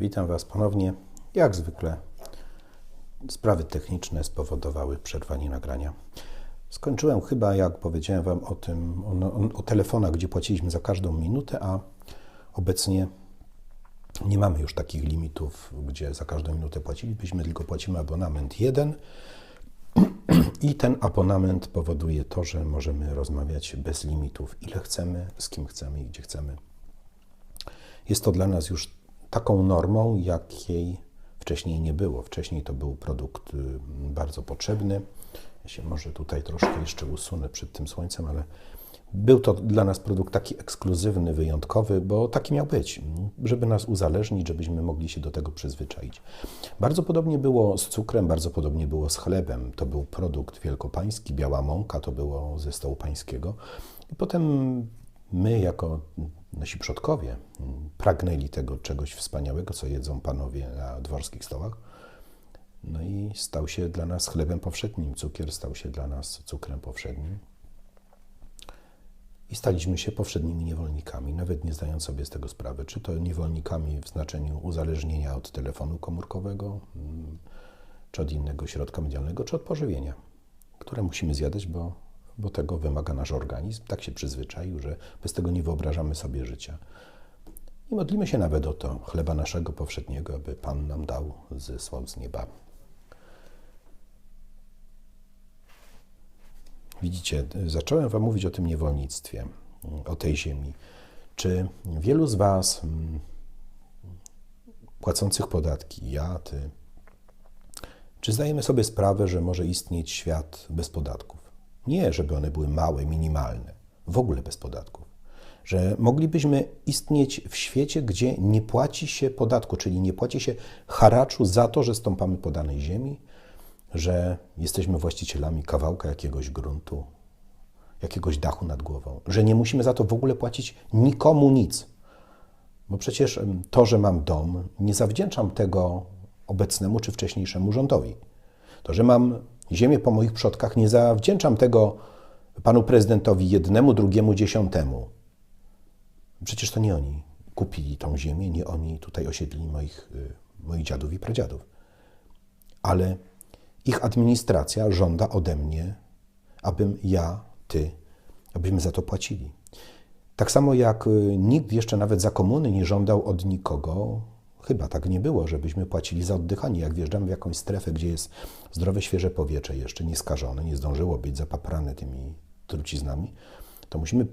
Witam Was ponownie. Jak zwykle sprawy techniczne spowodowały przerwanie nagrania. Skończyłem chyba, jak powiedziałem Wam o tym, o, o telefonach, gdzie płaciliśmy za każdą minutę, a obecnie nie mamy już takich limitów, gdzie za każdą minutę płacilibyśmy, tylko płacimy abonament jeden. I ten abonament powoduje to, że możemy rozmawiać bez limitów, ile chcemy, z kim chcemy i gdzie chcemy. Jest to dla nas już taką normą, jakiej wcześniej nie było. Wcześniej to był produkt y, bardzo potrzebny. Ja się może tutaj troszkę jeszcze usunę przed tym słońcem, ale był to dla nas produkt taki ekskluzywny, wyjątkowy, bo taki miał być, żeby nas uzależnić, żebyśmy mogli się do tego przyzwyczaić. Bardzo podobnie było z cukrem, bardzo podobnie było z chlebem. To był produkt wielkopański, biała mąka to było ze stołu pańskiego. I potem my, jako nasi przodkowie, pragnęli tego czegoś wspaniałego, co jedzą panowie na dworskich stołach. No i stał się dla nas chlebem powszednim. Cukier stał się dla nas cukrem powszednim i staliśmy się powszednimi niewolnikami, nawet nie zdając sobie z tego sprawy, czy to niewolnikami w znaczeniu uzależnienia od telefonu komórkowego, czy od innego środka medialnego, czy od pożywienia, które musimy zjadać, bo, bo tego wymaga nasz organizm. Tak się przyzwyczaił, że bez tego nie wyobrażamy sobie życia. I modlimy się nawet o to chleba naszego powszedniego, aby Pan nam dał zesłał z nieba. Widzicie, zacząłem Wam mówić o tym niewolnictwie, o tej ziemi. Czy wielu z Was mm, płacących podatki, ja, Ty, czy zdajemy sobie sprawę, że może istnieć świat bez podatków? Nie, żeby one były małe, minimalne, w ogóle bez podatków. Że moglibyśmy istnieć w świecie, gdzie nie płaci się podatku, czyli nie płaci się haraczu za to, że stąpamy po danej ziemi, że jesteśmy właścicielami kawałka jakiegoś gruntu, jakiegoś dachu nad głową, że nie musimy za to w ogóle płacić nikomu nic. Bo przecież to, że mam dom, nie zawdzięczam tego obecnemu czy wcześniejszemu rządowi. To, że mam ziemię po moich przodkach, nie zawdzięczam tego panu prezydentowi jednemu, drugiemu, dziesiątemu. Przecież to nie oni kupili tą ziemię, nie oni tutaj osiedlili moich, y, moich dziadów i pradziadów. Ale ich administracja żąda ode mnie, abym ja, ty, abyśmy za to płacili. Tak samo jak y, nikt jeszcze nawet za komuny nie żądał od nikogo, chyba tak nie było, żebyśmy płacili za oddychanie. Jak wjeżdżamy w jakąś strefę, gdzie jest zdrowe, świeże powietrze, jeszcze nieskażone, nie zdążyło być zapaprane tymi truciznami, to musimy,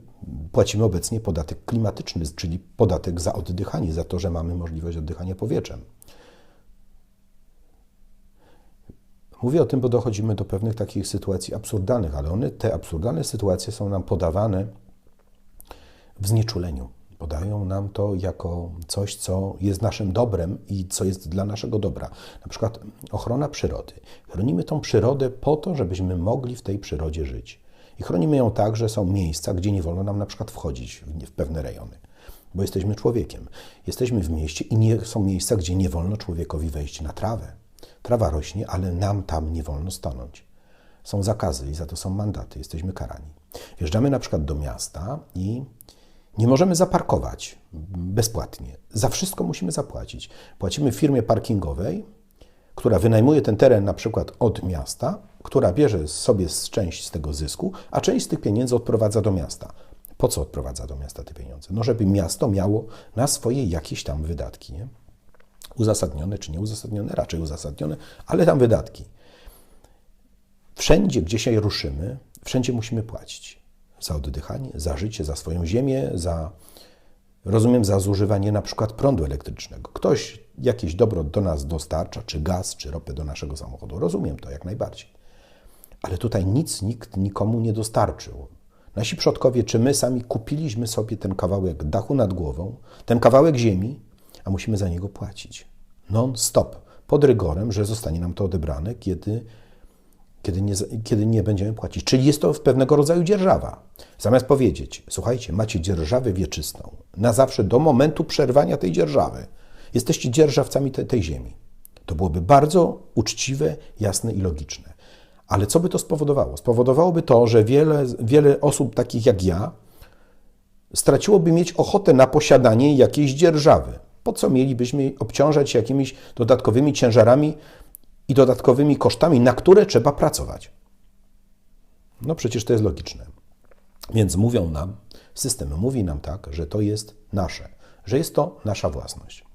płacimy obecnie podatek klimatyczny, czyli podatek za oddychanie, za to, że mamy możliwość oddychania powietrzem. Mówię o tym, bo dochodzimy do pewnych takich sytuacji absurdalnych, ale one, te absurdalne sytuacje są nam podawane w znieczuleniu. Podają nam to jako coś, co jest naszym dobrem i co jest dla naszego dobra. Na przykład ochrona przyrody. Chronimy tą przyrodę po to, żebyśmy mogli w tej przyrodzie żyć. I chronimy ją tak, że są miejsca, gdzie nie wolno nam na przykład wchodzić w pewne rejony, bo jesteśmy człowiekiem. Jesteśmy w mieście i nie są miejsca, gdzie nie wolno człowiekowi wejść na trawę Trawa rośnie, ale nam tam nie wolno stanąć. Są zakazy i za to są mandaty, jesteśmy karani. Wjeżdżamy na przykład do miasta i nie możemy zaparkować bezpłatnie. Za wszystko musimy zapłacić. Płacimy firmie parkingowej, która wynajmuje ten teren na przykład od miasta, która bierze sobie część z tego zysku, a część z tych pieniędzy odprowadza do miasta. Po co odprowadza do miasta te pieniądze? No, żeby miasto miało na swoje jakieś tam wydatki. Nie? Uzasadnione czy nieuzasadnione? Raczej uzasadnione, ale tam wydatki. Wszędzie, gdzie się ruszymy, wszędzie musimy płacić za oddychanie, za życie, za swoją ziemię, za, rozumiem, za zużywanie na przykład prądu elektrycznego. Ktoś jakieś dobro do nas dostarcza, czy gaz, czy ropę do naszego samochodu. Rozumiem to jak najbardziej. Ale tutaj nic nikt nikomu nie dostarczył. Nasi przodkowie, czy my sami kupiliśmy sobie ten kawałek dachu nad głową, ten kawałek ziemi, a musimy za niego płacić. Non-stop. Pod rygorem, że zostanie nam to odebrane, kiedy, kiedy, nie, kiedy nie będziemy płacić. Czyli jest to pewnego rodzaju dzierżawa. Zamiast powiedzieć, słuchajcie, macie dzierżawę wieczystą, na zawsze do momentu przerwania tej dzierżawy. Jesteście dzierżawcami te, tej ziemi. To byłoby bardzo uczciwe, jasne i logiczne. Ale co by to spowodowało? Spowodowałoby to, że wiele, wiele osób takich jak ja straciłoby mieć ochotę na posiadanie jakiejś dzierżawy Po co mielibyśmy obciążać się jakimiś dodatkowymi ciężarami i dodatkowymi kosztami, na które trzeba pracować? No przecież to jest logiczne. Więc mówią nam, system mówi nam tak, że to jest nasze, że jest to nasza własność.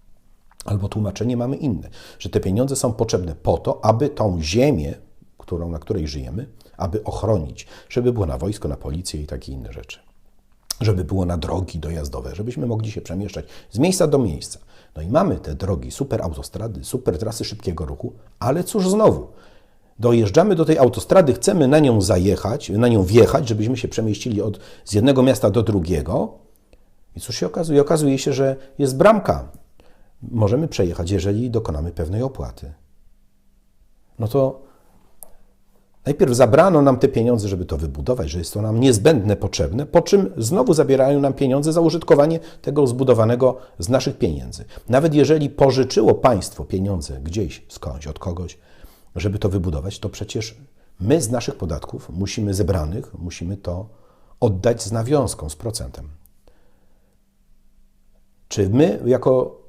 Albo tłumaczenie mamy inne, że te pieniądze są potrzebne po to, aby tą ziemię, którą, na której żyjemy, aby ochronić, żeby było na wojsko, na policję i takie inne rzeczy. Żeby było na drogi dojazdowe, żebyśmy mogli się przemieszczać z miejsca do miejsca. No i mamy te drogi, super autostrady, super trasy szybkiego ruchu, ale cóż znowu, dojeżdżamy do tej autostrady, chcemy na nią zajechać, na nią wjechać, żebyśmy się przemieścili od, z jednego miasta do drugiego. I cóż się okazuje? Okazuje się, że jest bramka. Możemy przejechać, jeżeli dokonamy pewnej opłaty. No to najpierw zabrano nam te pieniądze, żeby to wybudować, że jest to nam niezbędne, potrzebne, po czym znowu zabierają nam pieniądze za użytkowanie tego zbudowanego z naszych pieniędzy. Nawet jeżeli pożyczyło państwo pieniądze gdzieś, skądś, od kogoś, żeby to wybudować, to przecież my z naszych podatków musimy zebranych, musimy to oddać z nawiązką, z procentem. Czy my, jako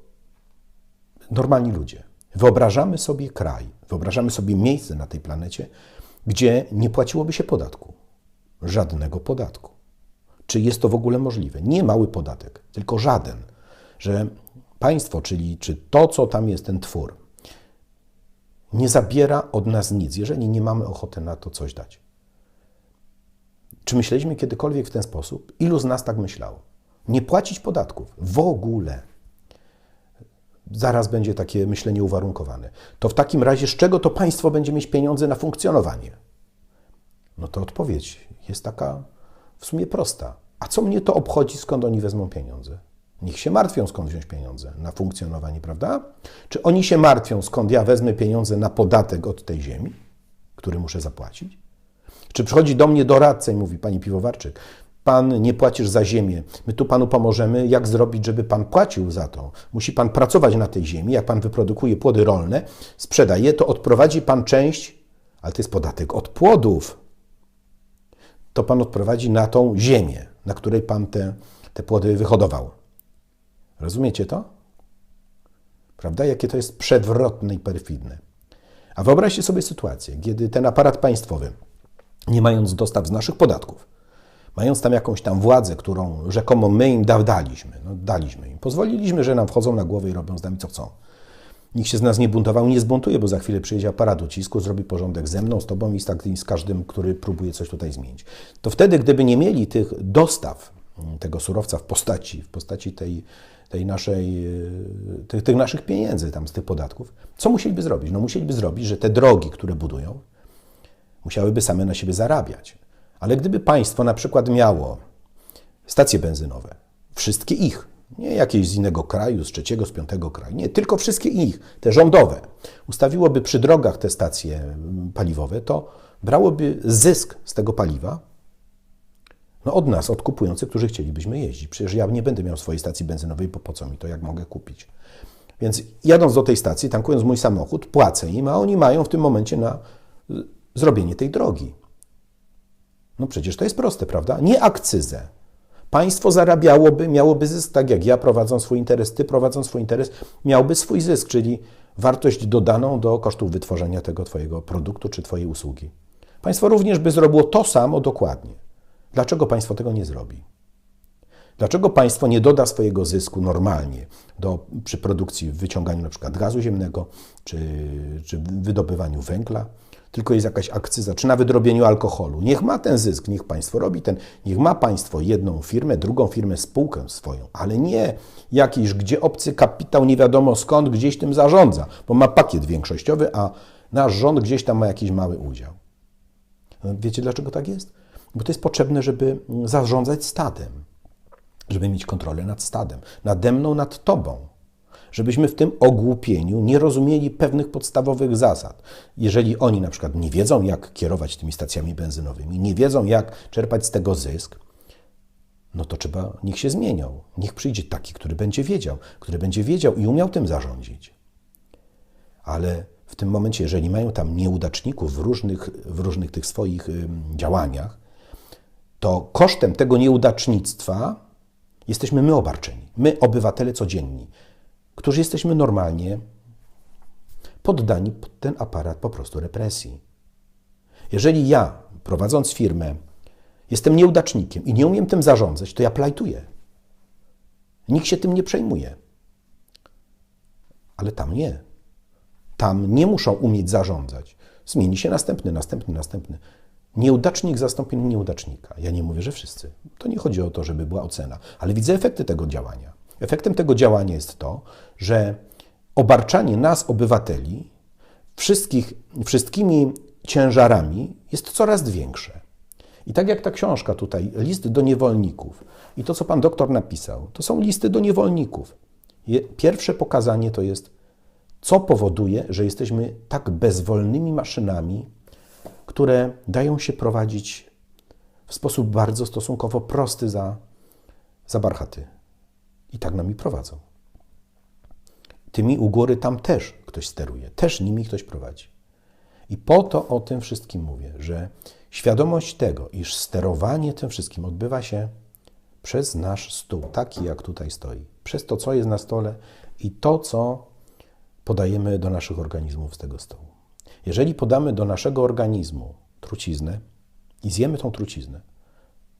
normalni ludzie, wyobrażamy sobie kraj, wyobrażamy sobie miejsce na tej planecie, gdzie nie płaciłoby się podatku? Żadnego podatku. Czy jest to w ogóle możliwe? Nie mały podatek, tylko żaden. Że państwo, czyli czy to, co tam jest, ten twór, nie zabiera od nas nic, jeżeli nie mamy ochoty na to coś dać. Czy myśleliśmy kiedykolwiek w ten sposób? Ilu z nas tak myślało? Nie płacić podatków w ogóle. Zaraz będzie takie myślenie uwarunkowane. To w takim razie, z czego to państwo będzie mieć pieniądze na funkcjonowanie? No to odpowiedź jest taka w sumie prosta. A co mnie to obchodzi, skąd oni wezmą pieniądze? Niech się martwią, skąd wziąć pieniądze na funkcjonowanie, prawda? Czy oni się martwią, skąd ja wezmę pieniądze na podatek od tej ziemi, który muszę zapłacić? Czy przychodzi do mnie doradca i mówi, Pani Piwowarczyk, Pan nie płacisz za ziemię, my tu Panu pomożemy, jak zrobić, żeby Pan płacił za to? Musi Pan pracować na tej ziemi, jak Pan wyprodukuje płody rolne, sprzedaje, to odprowadzi Pan część, ale to jest podatek od płodów, to Pan odprowadzi na tą ziemię, na której Pan te, te płody wyhodował. Rozumiecie to? Prawda? Jakie to jest przewrotne i perfidne. A wyobraźcie sobie sytuację, kiedy ten aparat państwowy, nie mając dostaw z naszych podatków, mając tam jakąś tam władzę, którą rzekomo my im daliśmy, no daliśmy im, pozwoliliśmy, że nam wchodzą na głowę i robią z nami co chcą. Nikt się z nas nie buntował, nie zbuntuje, bo za chwilę przyjedzie aparat ucisku, zrobi porządek ze mną, z tobą i z, tak, z każdym, który próbuje coś tutaj zmienić. To wtedy, gdyby nie mieli tych dostaw mm, tego surowca w postaci, w postaci tej, tej naszej, e, tych, tych naszych pieniędzy tam z tych podatków, co musieliby zrobić? No musieliby zrobić, że te drogi, które budują, musiałyby same na siebie zarabiać. Ale gdyby państwo na przykład miało stacje benzynowe, wszystkie ich, nie jakieś z innego kraju, z trzeciego, z piątego kraju, nie, tylko wszystkie ich, te rządowe, ustawiłoby przy drogach te stacje mm, paliwowe, to brałoby zysk z tego paliwa no od nas, od kupujących, którzy chcielibyśmy jeździć. Przecież ja nie będę miał swojej stacji benzynowej, bo po co mi to, jak mogę kupić? Więc jadąc do tej stacji, tankując mój samochód, płacę im, a oni mają w tym momencie na y, zrobienie tej drogi. No przecież to jest proste, prawda? Nie akcyzę. Państwo zarabiałoby, miałoby zysk, tak jak ja prowadząc swój interes, ty prowadząc swój interes, miałby swój zysk, czyli wartość dodaną do kosztów wytworzenia tego Twojego produktu czy Twojej usługi. Państwo również by zrobiło to samo dokładnie. Dlaczego państwo tego nie zrobi? Dlaczego państwo nie doda swojego zysku normalnie do, przy produkcji, wyciąganiu przykład gazu ziemnego, czy, czy wydobywaniu węgla, tylko jest jakaś akcyza, czy nawet robieniu alkoholu. Niech ma ten zysk, niech państwo robi ten, niech ma państwo jedną firmę, drugą firmę, spółkę swoją, ale nie jakiś, gdzie obcy kapitał nie wiadomo skąd gdzieś tym zarządza, bo ma pakiet większościowy, a nasz rząd gdzieś tam ma jakiś mały udział. Wiecie dlaczego tak jest? Bo to jest potrzebne, żeby zarządzać stadem, żeby mieć kontrolę nad stadem, nade mną, nad tobą. Żebyśmy w tym ogłupieniu nie rozumieli pewnych podstawowych zasad. Jeżeli oni na przykład nie wiedzą, jak kierować tymi stacjami benzynowymi, nie wiedzą, jak czerpać z tego zysk, no to trzeba, niech się zmienią. Niech przyjdzie taki, który będzie wiedział, który będzie wiedział i umiał tym zarządzić. Ale w tym momencie, jeżeli mają tam nieudaczników w różnych, w różnych tych swoich działaniach, to kosztem tego nieudacznictwa jesteśmy my obarczeni, my obywatele codzienni, którzy jesteśmy normalnie poddani pod ten aparat po prostu represji. Jeżeli ja, prowadząc firmę, jestem nieudacznikiem i nie umiem tym zarządzać, to ja plajtuję. Nikt się tym nie przejmuje. Ale tam nie. Tam nie muszą umieć zarządzać. Zmieni się następny, następny, następny. Nieudacznik zastąpi nieudacznika. Ja nie mówię, że wszyscy. To nie chodzi o to, żeby była ocena, ale widzę efekty tego działania. Efektem tego działania jest to, że obarczanie nas, obywateli, wszystkich, wszystkimi ciężarami jest coraz większe. I tak jak ta książka tutaj, list do niewolników i to, co pan doktor napisał, to są listy do niewolników. Pierwsze pokazanie to jest, co powoduje, że jesteśmy tak bezwolnymi maszynami, które dają się prowadzić w sposób bardzo stosunkowo prosty za, za barchaty. I tak nami prowadzą. Tymi u góry tam też ktoś steruje, też nimi ktoś prowadzi. I po to o tym wszystkim mówię, że świadomość tego, iż sterowanie tym wszystkim odbywa się przez nasz stół, taki jak tutaj stoi, przez to, co jest na stole i to, co podajemy do naszych organizmów z tego stołu. Jeżeli podamy do naszego organizmu truciznę i zjemy tą truciznę,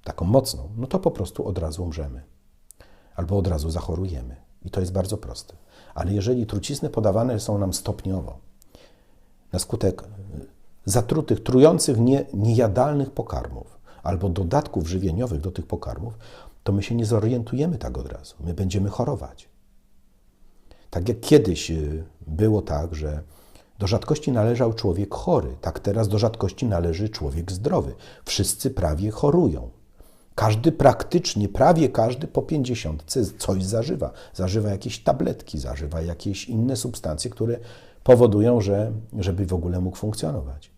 taką mocną, no to po prostu od razu umrzemy albo od razu zachorujemy. I to jest bardzo proste. Ale jeżeli trucizny podawane są nam stopniowo, na skutek e, zatrutych, trujących, nie, niejadalnych pokarmów albo dodatków żywieniowych do tych pokarmów, to my się nie zorientujemy tak od razu. My będziemy chorować. Tak jak kiedyś e, było tak, że do rzadkości należał człowiek chory, tak teraz do rzadkości należy człowiek zdrowy. Wszyscy prawie chorują. Każdy praktycznie, prawie każdy po pięćdziesiątce coś zażywa. Zażywa jakieś tabletki, zażywa jakieś inne substancje, które powodują, że żeby w ogóle mógł funkcjonować.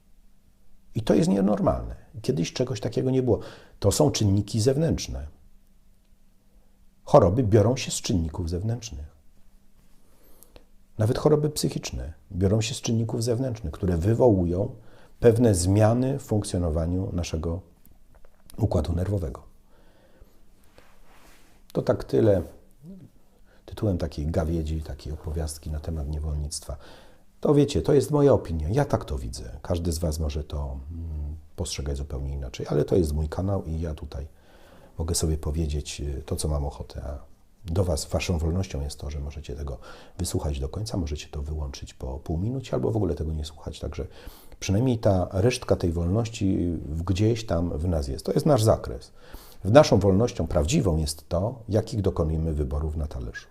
I to jest nienormalne. Kiedyś czegoś takiego nie było. To są czynniki zewnętrzne. Choroby biorą się z czynników zewnętrznych. Nawet choroby psychiczne biorą się z czynników zewnętrznych, które wywołują pewne zmiany w funkcjonowaniu naszego układu nerwowego. To tak tyle tytułem takiej gawiedzi, takiej opowiastki na temat niewolnictwa. To wiecie, to jest moja opinia. Ja tak to widzę. Każdy z Was może to mm, postrzegać zupełnie inaczej, ale to jest mój kanał i ja tutaj mogę sobie powiedzieć y, to, co mam ochotę. A do Was, Waszą wolnością jest to, że możecie tego wysłuchać do końca, możecie to wyłączyć po pół minucie albo w ogóle tego nie słuchać. Także przynajmniej ta resztka tej wolności gdzieś tam w nas jest. To jest nasz zakres. W naszą wolnością prawdziwą jest to, jakich dokonujemy wyborów na talerzu.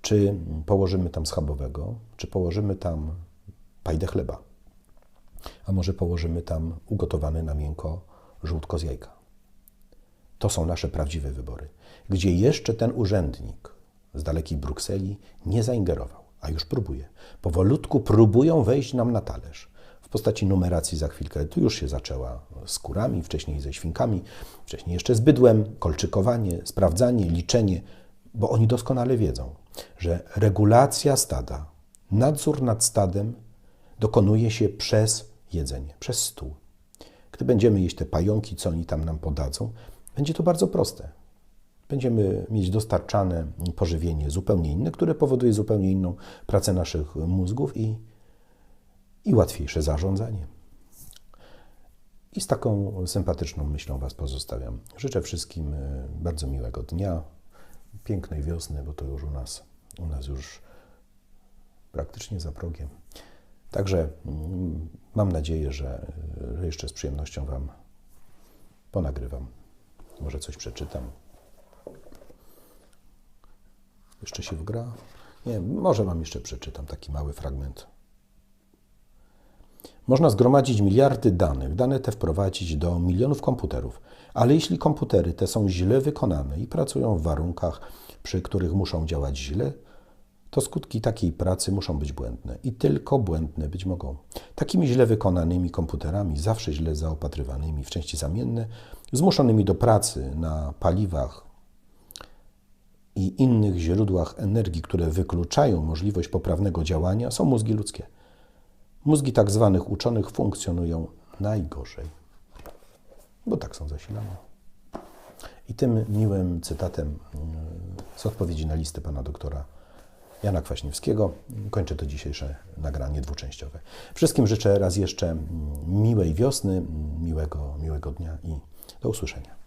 Czy położymy tam schabowego, czy położymy tam pajdę chleba, a może położymy tam ugotowany na miękko żółtko z jajka. To są nasze prawdziwe wybory, gdzie jeszcze ten urzędnik z dalekiej Brukseli nie zaingerował, a już próbuje. Powolutku próbują wejść nam na talerz w postaci numeracji za chwilkę. Tu już się zaczęła z kurami, wcześniej ze świnkami, wcześniej jeszcze z bydłem, kolczykowanie, sprawdzanie, liczenie, bo oni doskonale wiedzą, że regulacja stada, nadzór nad stadem dokonuje się przez jedzenie, przez stół. Gdy będziemy jeść te pająki, co oni tam nam podadzą, będzie to bardzo proste. Będziemy mieć dostarczane pożywienie zupełnie inne, które powoduje zupełnie inną pracę naszych mózgów i i łatwiejsze zarządzanie. I z taką sympatyczną myślą Was pozostawiam. Życzę wszystkim e, bardzo miłego dnia, pięknej wiosny, bo to już u nas, u nas już praktycznie za progiem. Także mm, mam nadzieję, że, że jeszcze z przyjemnością Wam ponagrywam. Może coś przeczytam. Jeszcze się wgra? Nie, może Wam jeszcze przeczytam taki mały fragment można zgromadzić miliardy danych, dane te wprowadzić do milionów komputerów, ale jeśli komputery te są źle wykonane i pracują w warunkach, przy których muszą działać źle, to skutki takiej pracy muszą być błędne i tylko błędne być mogą. Takimi źle wykonanymi komputerami, zawsze źle zaopatrywanymi w części zamienne, zmuszonymi do pracy na paliwach i innych źródłach energii, które wykluczają możliwość poprawnego działania, są mózgi ludzkie. Mózgi tak zwanych uczonych funkcjonują najgorzej, bo tak są zasilane. I tym miłym cytatem mm, z odpowiedzi na listę pana doktora Jana Kwaśniewskiego. Kończę to dzisiejsze nagranie dwuczęściowe. Wszystkim życzę raz jeszcze miłej wiosny, miłego, miłego dnia i do usłyszenia.